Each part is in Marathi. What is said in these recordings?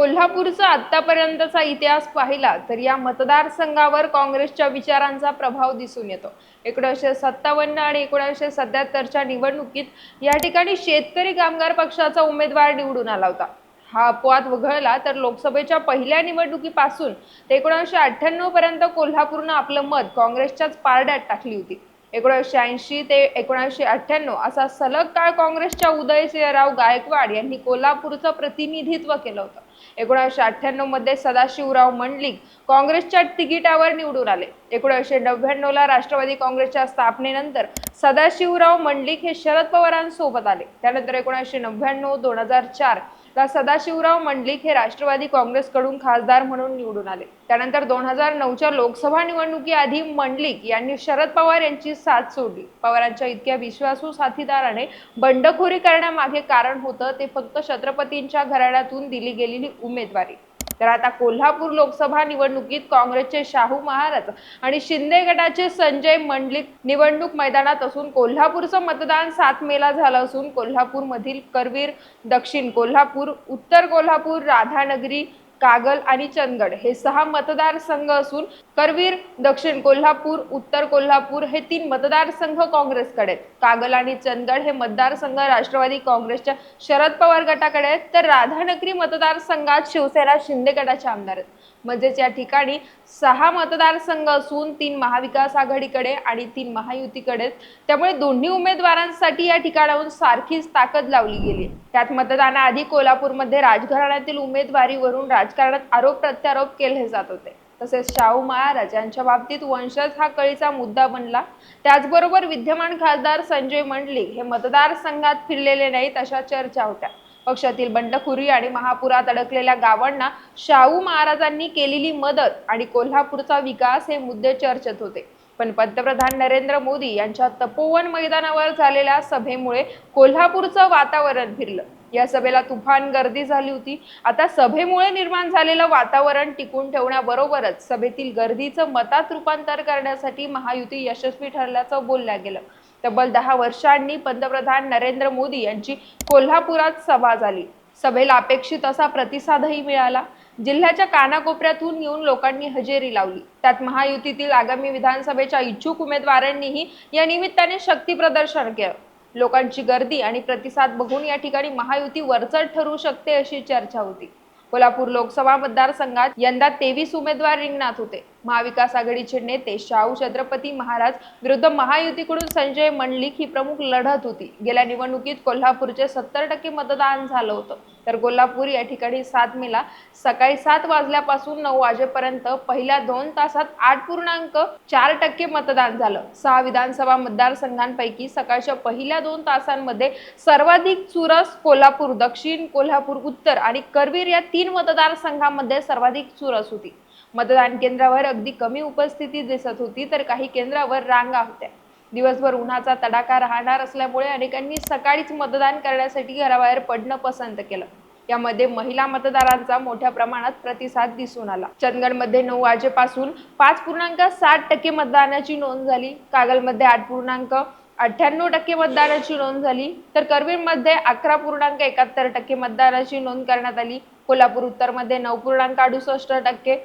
कोल्हापूरचा आतापर्यंतचा इतिहास पाहिला तर या मतदारसंघावर काँग्रेसच्या विचारांचा प्रभाव दिसून येतो. एकोणीसशे सत्तावन्न आणि एकोणीसशे सत्याहत्तरच्या निवडणुकीत या ठिकाणी शेतकरी कामगार पक्षाचा उमेदवार निवडून आला होता. हा अपवाद वगळला तर लोकसभेच्या पहिल्या निवडणुकीपासून ते एकोणीसशे अठ्ठ्याण्णव पर्यंत कोल्हापूरनं आपलं मत काँग्रेसच्याच पारड्यात टाकली होती. एकोणीसशे ऐंशी ते एकोणीसशे अठ्ठ्याण्णव असा सलग काळ काँग्रेसच्या उदयसिंहराव गायकवाड यांनी कोल्हापूरचं प्रतिनिधित्व केलं होतं. एकोणीसशे अठ्ठ्याण्णवमध्ये सदाशिवराव मंडलिक काँग्रेसच्या तिकिटावर निवडून आले. एकोणीसशे नव्याण्णव ला राष्ट्रवादी काँग्रेसच्या स्थापनेनंतर सदाशिवराव मंडलिक हे शरद पवारांसोबत आले. त्यानंतर एकोणीसशे नव्याण्णव दोन हजार चार ला सदाशिवराव मंडलिक हे राष्ट्रवादी काँग्रेसकडून खासदार म्हणून निवडून आले. त्यानंतर दोन हजार नऊच्या लोकसभा निवडणुकीआधी मंडलिक यांनी शरद पवार यांची साथ सोडली. पवारांच्या इतक्या विश्वासू साथीदाराने बंडखोरी करण्यामागे कारण होतं ते फक्त छत्रपतींच्या घराण्यातून दिली गेलेली उमेदवारी. तर आता कोल्हापूर लोकसभा निवडणुकीत काँग्रेसचे शाहू महाराज आणि शिंदे गटाचे संजय मंडलिक निवडणूक मैदानात असून कोल्हापूरचं मतदान सात मेला झालं असून कोल्हापूरमधील करवीर दक्षिण कोल्हापूर उत्तर कोल्हापूर राधानगरी कागल आणि चंदगड हे सहा मतदारसंघ असून करवीर दक्षिण कोल्हापूर उत्तर कोल्हापूर हे तीन मतदारसंघ काँग्रेसकडे आहेत. कागल आणि चंदगड हे मतदारसंघ राष्ट्रवादी काँग्रेसच्या शरद पवार गटाकडे आहेत. तर राधानगरी मतदारसंघात शिवसेना शिंदे गटाचे आमदार आहेत. म्हणजेच या ठिकाणी सहा मतदारसंघ असून तीन महाविकास आघाडीकडे आणि तीन महायुतीकडे. त्यामुळे दोन्ही उमेदवारांसाठी या ठिकाणाहून सारखीच ताकद लावली गेली. त्यात मतदानाआधी कोल्हापूरमध्ये राजघराण्यातील उमेदवारीवरून राजकारणात आरोप प्रत्यारोप केले जात होते. तसेच शाहू महाराज यांच्या बाबतीत वंशज हा कळीचा मुद्दा बनला. त्याचबरोबर विद्यमान खासदार संजय मंडलिक हे मतदारसंघात फिरलेले नाहीत अशा चर्चा होत्या. पक्षातील बंडखोरी आणि महापुरात अडकलेल्या गावांना शाहू महाराजांनी केलेली मदत आणि कोल्हापूरचा विकास हे मुद्दे चर्चेत होते. पण पंतप्रधान नरेंद्र मोदी यांच्या तपोवन मैदानावर झालेल्या सभेमुळे कोल्हापूरचं वातावरण फिरलं या सभेला तुफान गर्दी झाली होती. आता सभेमुळे निर्माण झालेलं वातावरण टिकून ठेवण्याबरोबरच सभेतील गर्दीचं मतात रूपांतर करण्यासाठी महायुती यशस्वी ठरल्याचं बोलल्या गेलं. तब्बल दहा वर्षांनी पंतप्रधान नरेंद्र मोदी यांची कोल्हापुरात सभा झाली. सभेला अपेक्षित असा प्रतिसादही मिळाला. जिल्ह्याच्या कानाकोपऱ्यातून येऊन लोकांनी हजेरी लावली. त्यात महायुतीतील आगामी विधानसभेच्या इच्छुक उमेदवारांनीही या निमित्ताने शक्ती प्रदर्शन केलं. लोकांची गर्दी आणि प्रतिसाद बघून या ठिकाणी महायुती वरचढ ठरू शकते अशी चर्चा होती. कोल्हापूर लोकसभा मतदारसंघात यंदा तेवीस उमेदवार रिंगणात होते. महाविकास आघाडीचे नेते शाहू छत्रपती महाराज विरुद्ध महायुतीकडून संजय मंडलिक ही प्रमुख लढत होती. गेल्या निवडणुकीत कोल्हापूरचे सत्तर टक्के मतदान झालं होतं. तर कोल्हापूर या ठिकाणी सात मेला. सकाळी सात वाजल्यापासून नऊ वाजेपर्यंत पहिल्या दोन तासात आठ पूर्णांक चार टक्के मतदान झालं. सहा विधानसभा मतदारसंघांपैकी सकाळच्या पहिल्या दोन तासांमध्ये सर्वाधिक चुरस कोल्हापूर दक्षिण कोल्हापूर उत्तर आणि करवीर या तीन मतदारसंघांमध्ये सर्वाधिक चुरस होती. मतदान केंद्रावर अगदी कमी उपस्थिती दिसत होती तर काही केंद्रावर रांगा होत्या. दिवसभर उन्हाचा तडाखा राहणार असल्यामुळे अनेकांनी सकाळीच मतदान करण्यासाठी घराबाहेर पडणं पसंत केलं. यामध्ये महिला मतदारांचा मोठ्या प्रमाणात प्रतिसाद दिसून आला. चंदगडमध्ये नऊ वाजेपासून पाच पूर्णांक साठ टक्के मतदानाची नोंद झाली. कागलमध्ये आठ पूर्णांक अठ्ठ्याण्णव टक्के मतदानाची नोंद झाली. तर करवीरमध्ये अकरा पूर्णांक एकाहत्तर टक्के मतदानाची नोंद करण्यात आली. कोल्हापूर उत्तरमध्ये नऊ पूर्णांक अडुसष्ट टक्के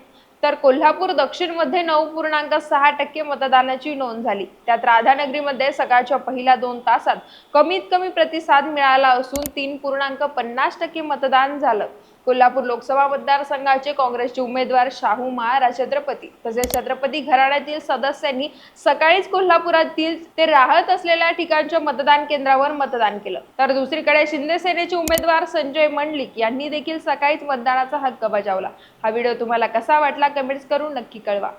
तर कोल्हापूर दक्षिणमध्ये नऊ पूर्णांक सहा टक्के मतदानाची नोंद झाली. त्यात राधानगरीमध्ये सकाळच्या पहिल्या दोन तासात कमीत कमी प्रतिसाद मिळाला असून तीन पूर्णांक पन्नास टक्के मतदान झालं. कोल्हापूर लोकसभा मतदारसंघाचे काँग्रेसचे उमेदवार शाहू महाराज छत्रपती. तसेच छत्रपती घराण्यातील सदस्यांनी सकाळीच कोल्हापुरातील ते राहत असलेल्या ठिकाणच्या मतदान केंद्रावर मतदान केलं. तर दुसरीकडे शिंदे सेनेचे उमेदवार संजय मंडलिक यांनी देखील सकाळीच मतदानाचा हक्क बजावला. हा व्हिडिओ तुम्हाला कसा वाटला कमेंट्स करून नक्की कळवा.